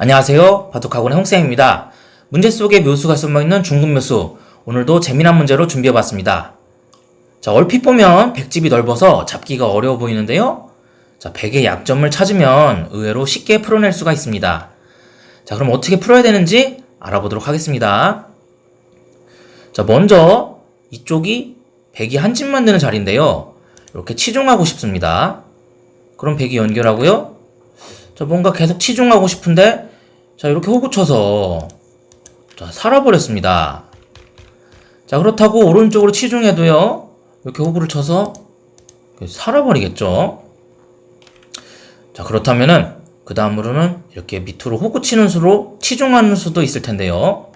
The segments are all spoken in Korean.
안녕하세요. 바둑학원의 홍쌤입니다. 문제 속에 묘수가 숨어있는 중급 묘수. 오늘도 재미난 문제로 준비해봤습니다. 자, 얼핏 보면 백집이 넓어서 잡기가 어려워 보이는데요. 자, 백의 약점을 찾으면 의외로 쉽게 풀어낼 수가 있습니다. 자, 그럼 어떻게 풀어야 되는지 알아보도록 하겠습니다. 자, 먼저 이쪽이 백이 한 집 만드는 자리인데요. 이렇게 치중하고 싶습니다. 그럼 백이 연결하고요. 자, 뭔가 계속 치중하고 싶은데, 자, 이렇게 호구 쳐서, 자, 살아버렸습니다. 자, 그렇다고 오른쪽으로 치중해도요, 이렇게 호구를 쳐서, 살아버리겠죠? 자, 그렇다면은, 그 다음으로는 이렇게 밑으로 호구 치는 수로 치중하는 수도 있을 텐데요.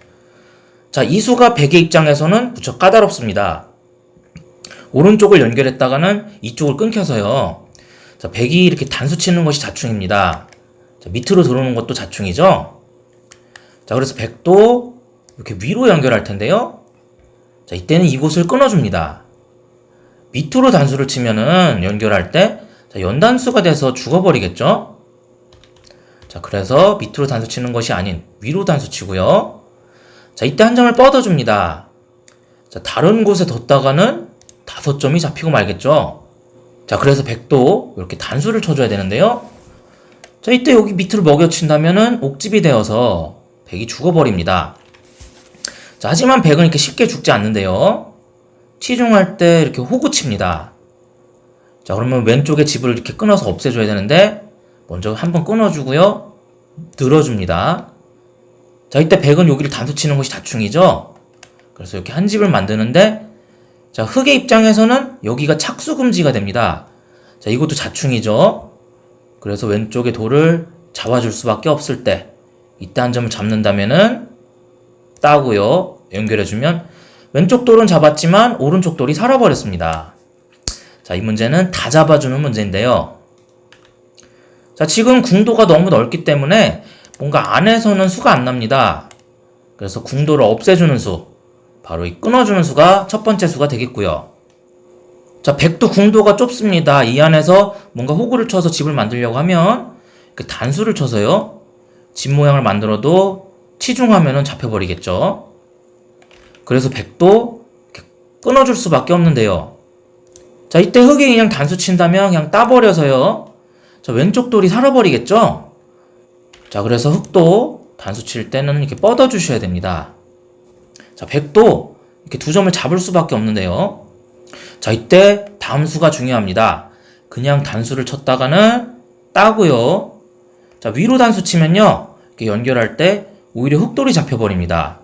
자, 이 수가 백의 입장에서는 무척 까다롭습니다. 오른쪽을 연결했다가는 이쪽을 끊겨서요. 자, 백이 이렇게 단수 치는 것이 자충입니다. 자, 밑으로 들어오는 것도 자충이죠. 자, 그래서 백도 이렇게 위로 연결할 텐데요. 자, 이때는 이곳을 끊어줍니다. 밑으로 단수를 치면은 연결할 때 자, 연단수가 돼서 죽어버리겠죠. 자, 그래서 밑으로 단수 치는 것이 아닌 위로 단수 치고요. 자, 이때 한 점을 뻗어줍니다. 자, 다른 곳에 뒀다가는 다섯 점이 잡히고 말겠죠. 자, 그래서 백도 이렇게 단수를 쳐줘야 되는데요. 자, 이때 여기 밑으로 먹여친다면은 옥집이 되어서 백이 죽어버립니다. 자, 하지만 백은 이렇게 쉽게 죽지 않는데요. 치중할 때 이렇게 호구칩니다. 자, 그러면 왼쪽에 집을 이렇게 끊어서 없애줘야 되는데, 먼저 한번 끊어주고요. 늘어줍니다. 자, 이때 백은 여기를 단수 치는 것이 다충이죠? 그래서 이렇게 한 집을 만드는데, 자, 흑의 입장에서는 여기가 착수 금지가 됩니다. 자, 이것도 자충이죠? 그래서 왼쪽에 돌을 잡아줄 수밖에 없을 때, 이때 한 점을 잡는다면은, 따고요. 연결해주면, 왼쪽 돌은 잡았지만, 오른쪽 돌이 살아버렸습니다. 자, 이 문제는 다 잡아주는 문제인데요. 자, 지금 궁도가 너무 넓기 때문에, 뭔가 안에서는 수가 안 납니다. 그래서 궁도를 없애주는 수, 바로 이 끊어주는 수가 첫 번째 수가 되겠고요. 자, 백도 궁도가 좁습니다. 이 안에서 뭔가 호구를 쳐서 집을 만들려고 하면 그 단수를 쳐서요. 집 모양을 만들어도 치중하면은 잡혀버리겠죠. 그래서 백도 끊어줄 수밖에 없는데요. 자, 이때 흑이 그냥 단수 친다면 그냥 따버려서요. 자, 왼쪽 돌이 살아버리겠죠. 자, 그래서 흑도 단수 칠 때는 이렇게 뻗어주셔야 됩니다. 자, 백도 이렇게 두 점을 잡을 수밖에 없는데요. 자, 이때 다음 수가 중요합니다. 그냥 단수를 쳤다가는 따고요. 자, 위로 단수 치면요. 이렇게 연결할 때 오히려 흑돌이 잡혀버립니다.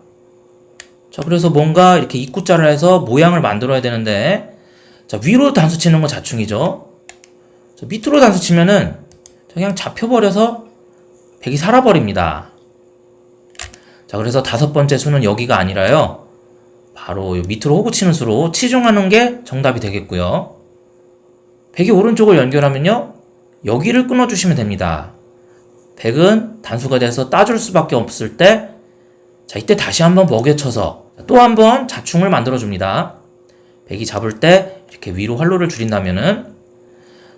자, 그래서 뭔가 이렇게 입구자를 해서 모양을 만들어야 되는데, 자, 위로 단수 치는 건 자충이죠. 자, 밑으로 단수 치면은 그냥 잡혀버려서 백이 살아버립니다. 자, 그래서 다섯 번째 수는 여기가 아니라요. 바로 요 밑으로 호구 치는 수로 치중하는 게 정답이 되겠고요. 백이 오른쪽을 연결하면요. 여기를 끊어주시면 됩니다. 백은 단수가 돼서 따줄 수밖에 없을 때, 자, 이때 다시 한번 먹여쳐서 또 한번 자충을 만들어줍니다. 백이 잡을 때 이렇게 위로 활로를 줄인다면은,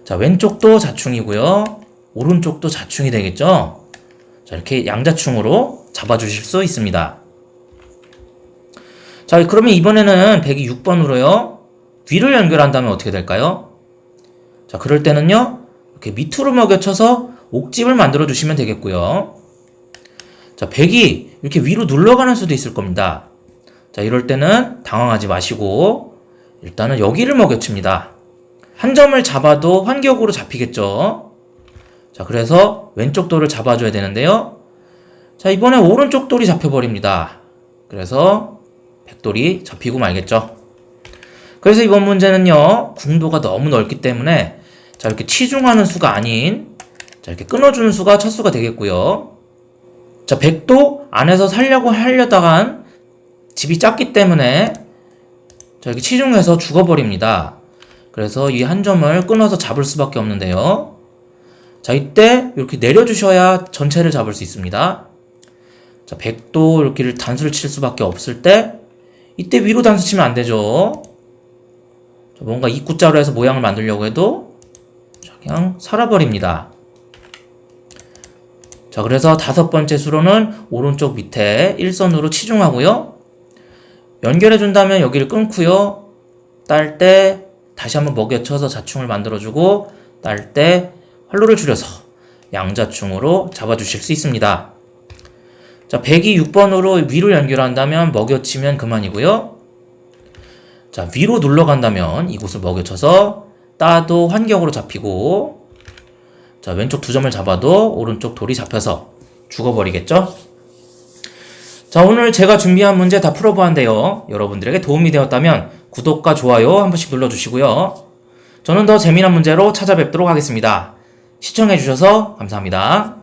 자, 왼쪽도 자충이고요. 오른쪽도 자충이 되겠죠? 자, 이렇게 양자충으로 잡아주실 수 있습니다. 자, 그러면 이번에는 106번으로요. 뒤를 연결한다면 어떻게 될까요? 자, 그럴 때는요. 이렇게 밑으로 먹여쳐서 옥집을 만들어 주시면 되겠고요. 자, 백이 이렇게 위로 눌러가는 수도 있을 겁니다. 자, 이럴 때는 당황하지 마시고 일단은 여기를 먹여칩니다. 한 점을 잡아도 환격으로 잡히겠죠. 자, 그래서 왼쪽 돌을 잡아줘야 되는데요. 자, 이번에 오른쪽 돌이 잡혀버립니다. 그래서 백돌이 잡히고 말겠죠. 그래서 이번 문제는요, 궁도가 너무 넓기 때문에 자, 이렇게 치중하는 수가 아닌 자, 이렇게 끊어주는 수가 첫 수가 되겠고요. 자, 백도 안에서 살려고 하려다간 집이 작기 때문에 자, 이렇게 치중해서 죽어버립니다. 그래서 이 한 점을 끊어서 잡을 수밖에 없는데요. 자, 이때 이렇게 내려주셔야 전체를 잡을 수 있습니다. 자, 100도 이렇게 단수를 칠 수밖에 없을 때, 이때 위로 단수 치면 안 되죠. 자, 뭔가 입구자로 해서 모양을 만들려고 해도, 자, 그냥 살아버립니다. 자, 그래서 다섯 번째 수로는 오른쪽 밑에 일선으로 치중하고요. 연결해 준 다면 여기를 끊고요. 딸 때 다시 한번 먹여쳐서 자충을 만들어주고 딸 때 활로를 줄여서 양자충으로 잡아주실 수 있습니다. 자, 102 6번으로 위로 연결한다면 먹여치면 그만이고요. 자, 위로 눌러간다면 이곳을 먹여쳐서 따도 환경으로 잡히고 자, 왼쪽 두 점을 잡아도 오른쪽 돌이 잡혀서 죽어버리겠죠? 자, 오늘 제가 준비한 문제 다 풀어보았는데요. 여러분들에게 도움이 되었다면 구독과 좋아요 한 번씩 눌러주시고요. 저는 더 재미난 문제로 찾아뵙도록 하겠습니다. 시청해주셔서 감사합니다.